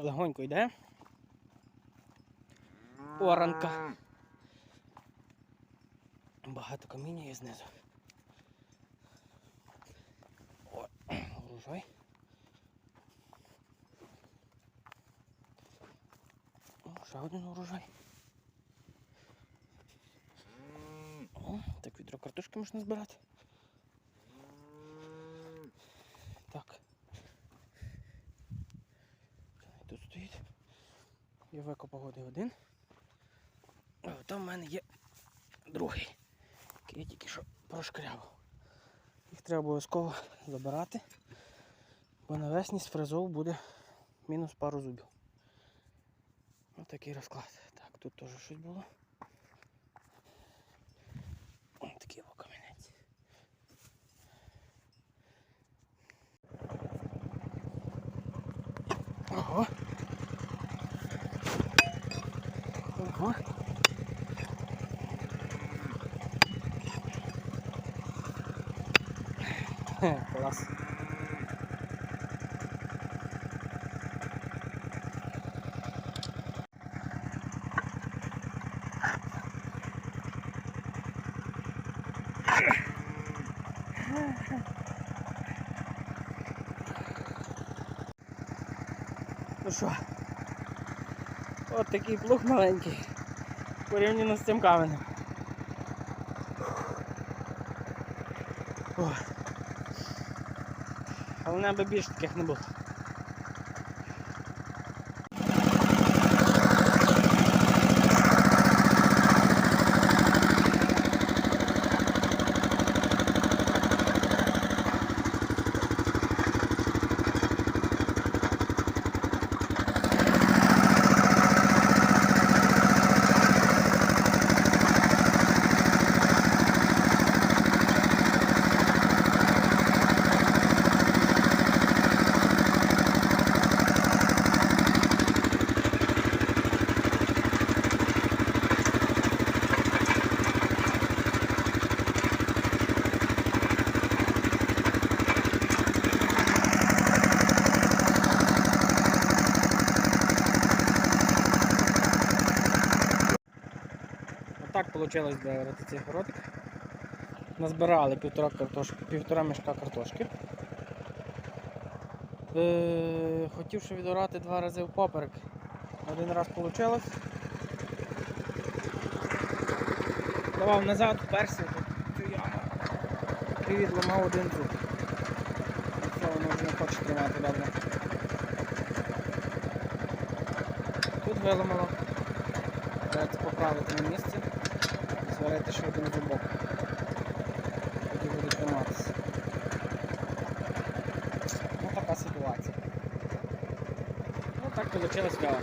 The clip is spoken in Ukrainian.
Легонько йде. Оранка. Багато каміння є знизу. Урожай. О, ще один урожай. Так відро картошки можна збирати. Так. Тут стоїть. Я викопав один. А там в мене є другий. який Я тільки що прошкрябав. Їх треба обов'язково забирати, бо навесні з фрезов буде мінус пару зубів. Ось такий розклад. Так, тут теж щось було. Ось такий о камінець. Ого. Ого. Хе, Клас. Ну що, от такий плуг маленький порівняно з цим каменем. Головне, аби більше таких не було. Вийшло виявити цей городик. Назбирали півтора, картошки, півтора мішка картошки. Е, хотів ще відорати два рази впоперек. Один раз вийшло. Давав назад, вперся в цю. І відламав один зуб. Все, воно вже не хоче тримати добре. Тут виламало. Треба це поправити на місці зварити ще один зубок. Тоді буде триматися. Ну така ситуація. Ну так вийшло вяло.